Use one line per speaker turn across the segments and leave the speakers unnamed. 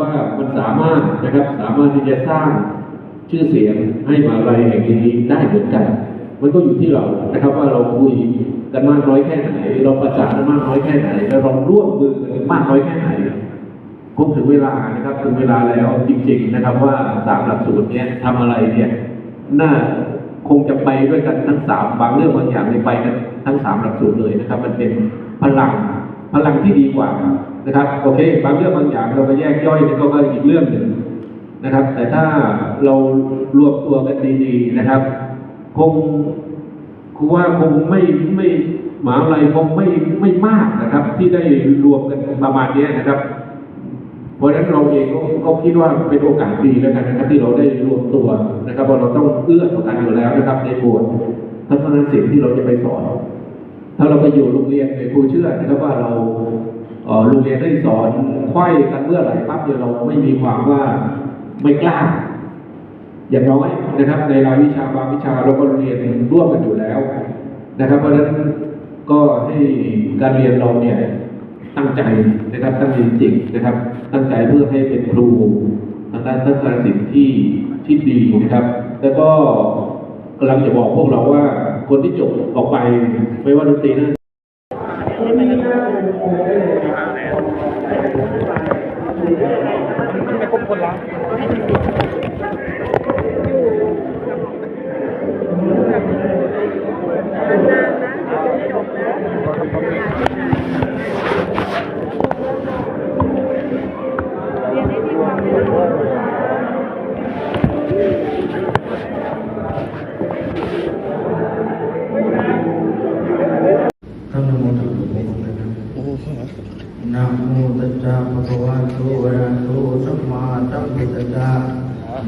ว่ามันสามารถนะครับสามารถที่จะสร้างชื่อเสียงให้มหาลัยแห่งนี้ได้เหมือนกัน มันก็อยู่ที่เรานะครับว่าเราคุยกันมากน้อยแค่ไหน เราประสานกันมากน้อยแค่ไหน แล้วเราร่วมมือกันมากน้อยแค่ไหนคงถึงเวลานะครับถึงเวลาแล้วจริง ๆ นะครับว่าสามหลักสูตรเนี้ยทำอะไรเนี่ยน่าคงจะไปด้วยกันทั้งสามบางเรื่องบางอย่างไปกันทั้งสามหลักสูตรเลยนะครับ มันเป็นพลัง พลังที่ดีกว่านะครับโอเคบางเรื่องบางอย่างเราไปแยกย่อยนี่ก็ก็อีกเรื่องหนึ่งนะครับ แต่ถ้าเรารวมตัวกันดีๆนะครับ คงครูว่าคงไม่ไม่หมาอะไรคงไม่ไม่มากนะครับ ที่ได้รวมกันประมาณนี้นะครับ เพราะฉะนั้นเราเองก็ก็คิดว่าเป็นโอกาสดีแล้วกันนะครับ ที่เราได้รวมตัวนะครับเพราะเราต้องเอื้อต่อกันอยู่แล้วนะครับ ในบททัศนศิลป์ที่เราจะไปสอน ถ้าเราไปอยู่โรงเรียนในยครูเชื่อนะครับว่าเราโรงเรียนได้สอนไขว้กันเมื่อไหร่ปั๊บเนี่ยเราไม่มีความว่าไม่กล้า อย่างน้อยนะครับ ในรายวิชาบางวิชาเราก็เรียนร่วมกันอยู่แล้วนะครับ เพราะฉะนั้นก็ให้การเรียนเราเนี่ยตั้งใจนะครับตั้งใจจริงนะครับ ตั้งใจเพื่อให้เป็นครูทางด้านทัศนศิลป์ที่ที่ดีนะครับ แล้วก็กำลังจะบอกพวกเราว่า คนที่จบออกไปไม่ว่าดนตรีนะ
นะ
โมตัสสะภะคะวะโตอะระหะโตสัมมาสัมพุทธัสสะ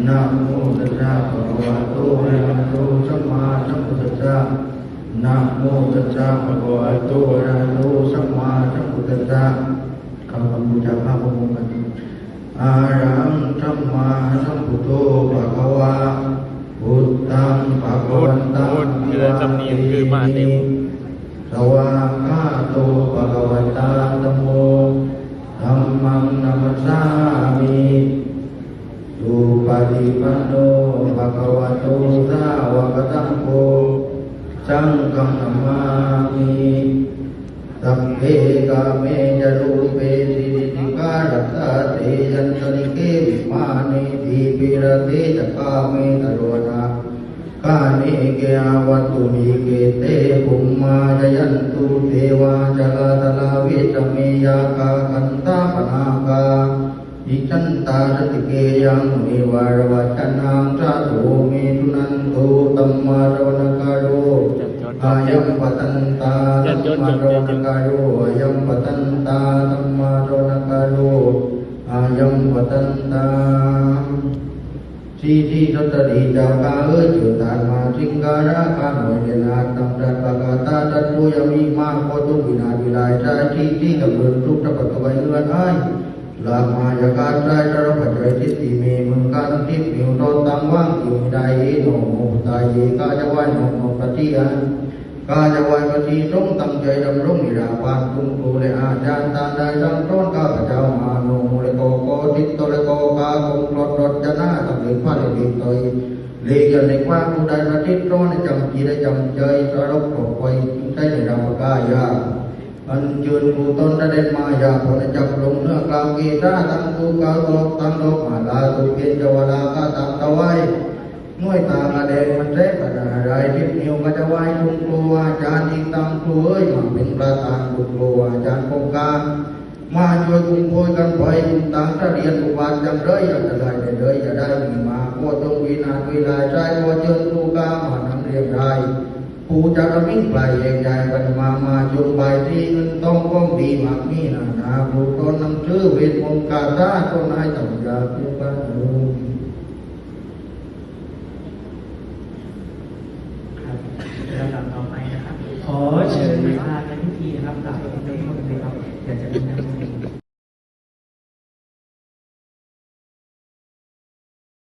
นะโมตัสสะภะคะวะโตอะระหะโตสัมมาสัมพุทธัสสะนะโมตัสสะภะคะวะโตอะระหะโตสัมมาสัมพุทธัสสะคำบูชาพระพุทธกันอารังสัมมาสัมพุทโธภะคะวะพุทธังภะคะวันตัง
พุทธมีแต่สำเนียงคือมาเต็ม
สวา ฏิปันโนภะคะวะโตสาวกสังโฆสังฆังนัมมามิสัพเพกาเมจรูปเปสิริการัตตาเตยันตนิเกวิมานิทีปิระเตจกาเมตโรนากานิเกอาวัตตุนิเกเตภุมมาจยันตุเทวาจลาตลาวิจเมยากาคันตาปนากา อิจันตาสติเกยังนิวารวัจนังสาธุเมตุนันตุตัมมารวนกาโรอายัมปตันตาตัมมารวนกาโรอายัมปตันตาตัมมารวนกาโรอายัมปตันตาสีสีสตรีจากาเอจุตานมาสิงการาคาโนเจนาตัมรัตปะกาตาตัตุยมีมาโคตุวินาวิลายใจที่ที่กับเบิทุกตะปัตตะไวเลือนไอ ลามายากาใจตระปัจจัยทิฏฐิเมมึงกันทิพมิวโตตังว่างอยู่ใดโนโมตายเยกาจะวันโนโมปฏิยันกาจะวันปฏิสงตั้งใจดำรงนิราปานคุณครูแลอาจารย์ตามได้ดังต้นข้าพเจ้ามาโนโมเลโกโกติตโตเลโกกาคงปลดรถจนาตังเด็กพระเด็กตยเลียนในกว้างผู้ใดประทิตร้อนในจำจีได้จำใจสารบปลดไว้ใช้ในรามกายา อันเชิญผู้ตนได้เด่นมาอยาผลจับลงเนื้อกลางกีตาตั้งตูกาโลกตั้งโลกมาลาตุเกณฑ์จวลาก็ตั้งตะไว้น้อยตากระแดงมันแรกกระดาไรที่เหนียวก็จะไหวคุณครูอาจารย์ที่ตั้งครูเอ้ยมาเป็นประธานคุณครูอาจารย์โคงการมาช่วยคุณโวยกันไปคุณต่างจะเรียนอุบาทจังเลยอยากจะได้ได้เลยจะได้มีมาโคจงวินาทีลายใจโคเจิญครูกามานำเรียงได้ ผู้จะกระมิ่งปลายเองใหญ่กันมามาจงใบที่เงินต้องก้องดีมากมีนานาผู้ต้นำชื่อเวทมนต์กาตาต้นนายต่ำยาเพื่อบ้านเมือง
ครับลำดับต่อไปนะครับ ขอเชิญประธาในพิธีนะครับกล่าวคำเดิมเข้าไปเลยครับอยากจะเป็นนำ